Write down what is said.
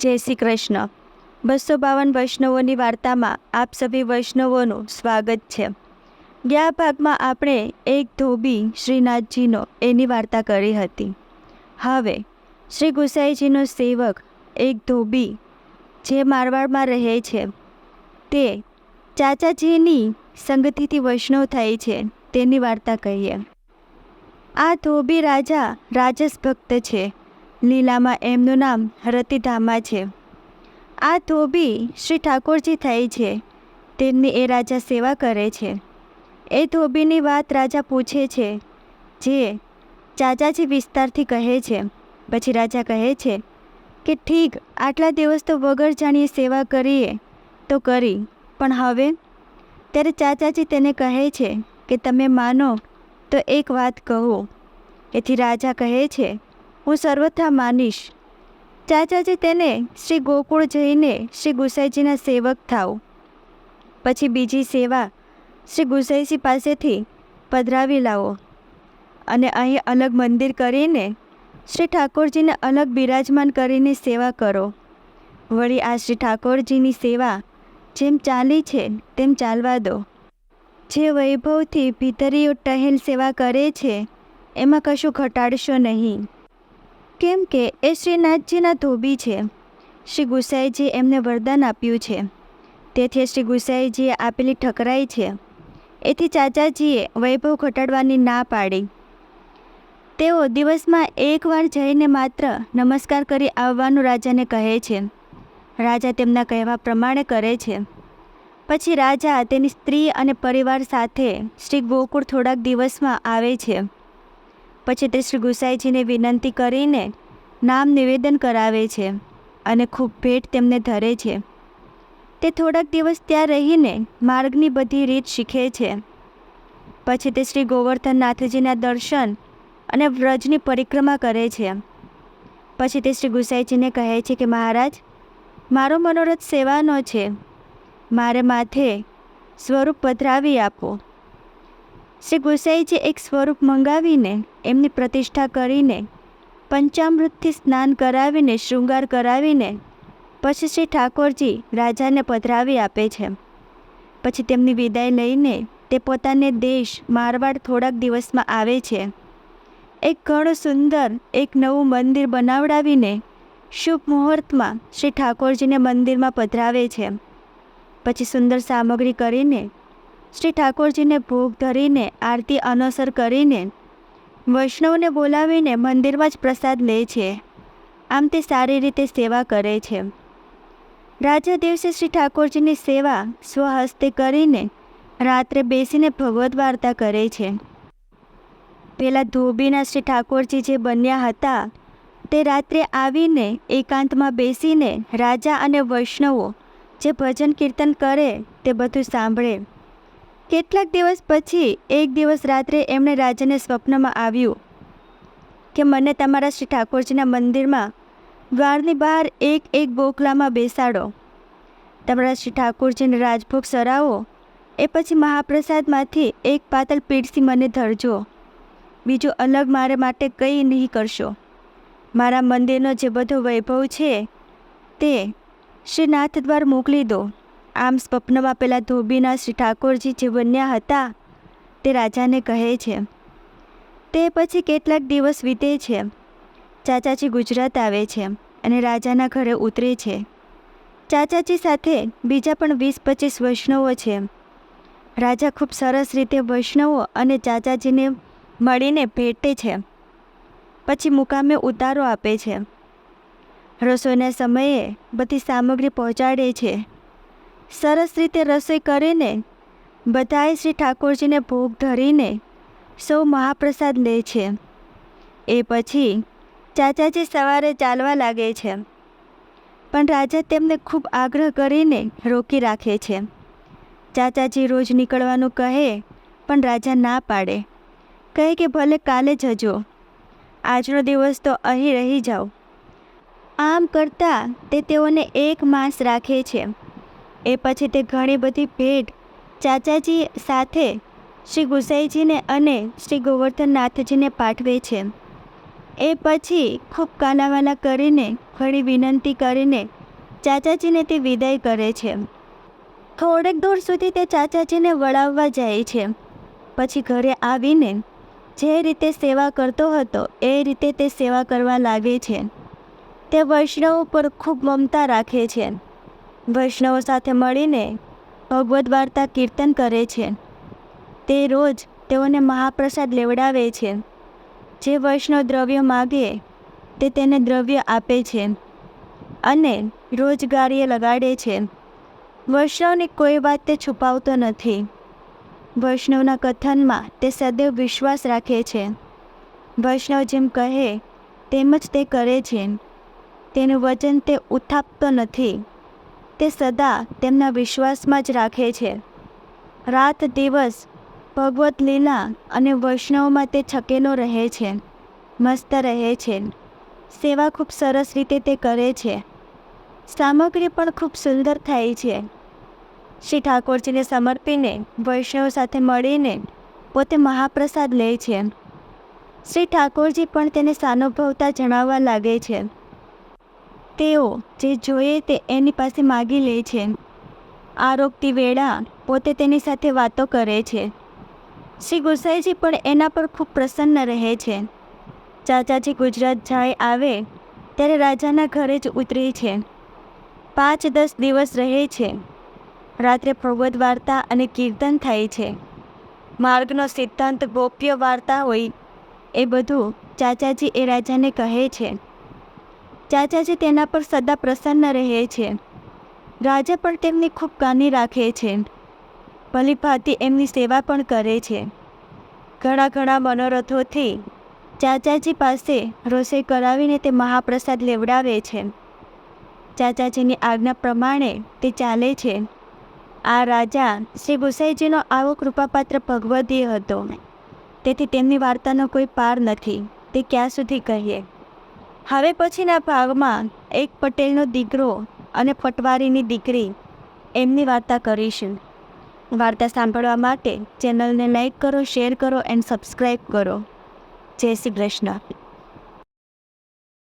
જય શ્રી કૃષ્ણ. બસો બાવન વૈષ્ણવોની વાર્તામાં આપ સભી વૈષ્ણવોનું સ્વાગત છે. ગયા ભાગમાં આપણે એક ધોબી શ્રીનાથજીનો એની વાર્તા કરી હતી. હવે, શ્રી ગુસાઈજીનો સેવક એક ધોબી જે મારવાડમાં રહે છે, તે ચાચાજીની સંગતિથી વૈષ્ણવ થાય છે તેની વાર્તા કહીએ. આ ધોબી રાજા રાજસ ભક્ત છે. લીલામાં એમનું નામ રતિધામા છે. આ ધોબી શ્રી ઠાકોરજી થઈ છે. તેમની એ રાજા સેવા કરે છે. એ ધોબીની વાત રાજા પૂછે છે, જે ચાચાજી વિસ્તારથી કહે છે. પછી રાજા કહે છે કે ઠીક, આટલા દિવસ તો વગર જાણીએ સેવા કરીએ તો કરી, પણ હવે? ત્યારે ચાચાજી તેને કહે છે કે તમે માનો તો એક વાત કહો. એથી રાજા કહે છે હું સર્વથા માનીશ. ચાચાજી તેને શ્રી ગોકુળ જઈને શ્રી ગુસાઈજીના સેવક થાવ. પછી બીજી સેવા શ્રી ગુસાઈજી પાસેથી પધરાવી લાવો. અને અહીં અલગ મંદિર કરીને શ્રી ઠાકોરજીને અલગ બિરાજમાન કરીને સેવા કરો. વળી આ શ્રી ઠાકોરજીની સેવા જેમ ચાલી છે તેમ ચાલવા દો. જે વૈભવથી ભીતરીઓ ટહેલ સેવા કરે છે, એમાં કશું ઘટાડશો નહીં. કેમ કે એ શ્રીનાથજીના ધોબી છે. શ્રી ગુસાઈજીએ એમને વરદાન આપ્યું છે. તેથી શ્રી ગુસાઈજીએ આપેલી ઠકરાઈ છે. એથી ચાચાજીએ વૈભવ ઘટાડવાની ના પાડી. તેઓ દિવસમાં એકવાર જઈને માત્ર નમસ્કાર કરી આવવાનું રાજાને કહે છે. રાજા તેમના કહેવા પ્રમાણે કરે છે. પછી રાજા તેની સ્ત્રી અને પરિવાર સાથે શ્રી ગોકુળ થોડાક દિવસમાં આવે છે. પછી તે શ્રી ગુસાઈજીને વિનંતી કરીને નામ નિવેદન કરાવે છે અને ખૂબ ભેટ તેમને ધરે છે. તે થોડાક દિવસ ત્યાં રહીને માર્ગની બધી રીત શીખે છે. પછી તે શ્રી ગોવર્ધનનાથજીના દર્શન અને વ્રજની પરિક્રમા કરે છે. પછી તે શ્રી ગુસાઈજીને કહે છે કે, મહારાજ, મારો મનોરથ સેવાનો છે. મારે માથે સ્વરૂપ પધરાવી આપો. શ્રી ગુસાઈજી એક સ્વરૂપ મંગાવીને, એમની પ્રતિષ્ઠા કરીને, પંચામૃતથી સ્નાન કરાવીને, શૃંગાર કરાવીને, પછી શ્રી ઠાકોરજી રાજાને પધરાવી આપે છે. પછી તેમની વિદાય લઈને તે પોતાને દેશ મારવાડ થોડાક દિવસમાં આવે છે. એક ઘણું સુંદર, એક નવું મંદિર બનાવડાવીને શુભ મુહૂર્તમાં શ્રી ઠાકોરજીને મંદિરમાં પધરાવે છે. પછી સુંદર સામગ્રી કરીને શ્રી ઠાકોરજીને ભોગ ધરીને આરતી અનસર કરીને વૈષ્ણવને બોલાવીને મંદિરમાં જ પ્રસાદ લે છે. આમ તે સારી રીતે સેવા કરે છે. રાજા દિવસે શ્રી ઠાકોરજીની સેવા સ્વહસ્તે કરીને રાત્રે બેસીને ભગવદ્ વાર્તા કરે છે. પેલા ધોબીના શ્રી ઠાકોરજી જે બન્યા હતા, તે રાત્રે આવીને એકાંતમાં બેસીને રાજા અને વૈષ્ણવો જે ભજન કીર્તન કરે તે બધું સાંભળે. કેટલાક દિવસ પછી, એક દિવસ રાત્રે એમણે રાજાને સ્વપ્નમાં આવ્યું કે મને તમારા શ્રી ઠાકોરજીના મંદિરમાં દ્વારની બહાર એક એક બોકલામાં બેસાડો. તમારા શ્રી ઠાકોરજીને રાજભોગ સરાવો, એ પછી મહાપ્રસાદમાંથી એક પાતળ પીરસી મને ધરજો. બીજું અલગ મારે માટે કંઈ નહીં કરશો. મારા મંદિરનો જે બધો વૈભવ છે, તે શ્રીનાથ દ્વાર મોકલી દો. આમ સ્વપ્નમાં પેલા ધોબીના શ્રી ઠાકોરજી જે બન્યા હતા, તે રાજાને કહે છે, તે પછી કેટલાક દિવસ વીતે છે. ચાચાજી ગુજરાત આવે છે અને રાજાના ઘરે ઉતરે છે. ચાચાજી સાથે બીજા પણ વીસ પચીસ વૈષ્ણવો છે. રાજા ખૂબ સરસ રીતે વૈષ્ણવો અને ચાચાજીને મળીને ભેટે છે. પછી મુકામે ઉતારો આપે છે. રસોઈના સમયે બધી સામગ્રી પહોંચાડે છે. સરસ રીતે રસોઈ કરીને બધાએ શ્રી ઠાકોરજીને ભોગ ધરીને સૌ મહાપ્રસાદ લે છે. એ પછી ચાચાજી સવારે ચાલવા લાગે છે. પણ રાજા તેમને ખૂબ આગ્રહ કરીને રોકી રાખે છે. ચાચાજી રોજ નીકળવાનું કહે, પણ રાજા ના પાડે. કહે કે, ભલે કાલે જજો. આજનો દિવસ તો અહીં રહી જાઓ. આમ કરતાં તે તેઓને એક માસ રાખે છે. એ પછી તે ઘણી બધી ભેટ ચાચાજી સાથે શ્રી ગુસાઈજીને અને શ્રી ગોવર્ધનનાથજીને પાઠવે છે. એ પછી ખૂબ કાનાવાના કરીને, ઘણી વિનંતી કરીને ચાચાજીને તે વિદાય કરે છે. થોડેક દૂર સુધી તે ચાચાજીને વળાવવા જાય છે. પછી ઘરે આવીને જે રીતે સેવા કરતો હતો, એ રીતે તે સેવા કરવા લાગે છે. તે વૈષ્ણવ પર ખૂબ મમતા રાખે છે. વૈષ્ણવો સાથે મળીને ભગવદ્ વાર્તા કીર્તન કરે છે. તે રોજ તેઓને મહાપ્રસાદ લેવડાવે છે. જે વૈષ્ણવ દ્રવ્ય માગે, તે તેને દ્રવ્ય આપે છે અને રોજગારીએ લગાડે છે. વૈષ્ણવની કોઈ વાત તે છુપાવતો નથી. વૈષ્ણવના કથનમાં તે સદૈવ વિશ્વાસ રાખે છે. વૈષ્ણવ જેમ કહે, તેમ જ તે કરે છે. તેનું વચન તે ઉથાપતો નથી. તે સદા તેમના વિશ્વાસમાં જ રાખે છે. રાત દિવસ ભગવત લીલા અને વૈષ્ણવમાં તે છકેલો રહે છે, મસ્ત રહે છે. સેવા ખૂબ સરસ રીતે તે કરે છે. સામગ્રી પણ ખૂબ સુંદર થાય છે. શ્રી ઠાકોરજીને સમર્પીને વૈષ્ણવ સાથે મળીને પોતે મહાપ્રસાદ લે છે. શ્રી ઠાકોરજી પણ તેને સાનુભવતા જણાવવા લાગે છે. તેઓ જે જોઈએ તે એની પાસે માગી લે છે. આરોગતી વેળા પોતે તેની સાથે વાતો કરે છે. શ્રી ગોસાઈજી પણ એના પર ખૂબ પ્રસન્ન રહે છે. ચાચાજી ગુજરાત જાય આવે ત્યારે રાજાના ઘરે જ ઉતરે છે. પાંચ દસ દિવસ રહે છે. રાત્રે ભગવદ્ વાર્તા અને કીર્તન થાય છે. માર્ગનો સિદ્ધાંત ગોપ્ય વાર્તા હોય એ બધું ચાચાજી એ રાજાને કહે છે. ચાચાજી તેના પર સદા પ્રસન્ન રહે છે. રાજા પણ તેમની ખૂબ કાની રાખે છે. ભલીભાતી એમની સેવા પણ કરે છે. ઘણા ઘણા મનોરથોથી ચાચાજી પાસે રસોઈ કરાવીને તે મહાપ્રસાદ લેવડાવે છે. ચાચાજીની આજ્ઞા પ્રમાણે તે ચાલે છે. આ રાજા શ્રી ગુસાઈજીનો આવો કૃપાપાત્ર ભગવદીય હતો. તેથી તેમની વાર્તાનો કોઈ પાર નથી. તે ક્યાં સુધી કહીએ? હવે પછીના ભાગમાં એક પટેલનો દીકરો અને પટવારીની દીકરી એમની વાર્તા કરીશું. વાર્તા સાંભળવા માટે ચેનલને લાઈક કરો, શેર કરો, એન્ડ સબસ્ક્રાઈબ કરો. જય શ્રી કૃષ્ણ.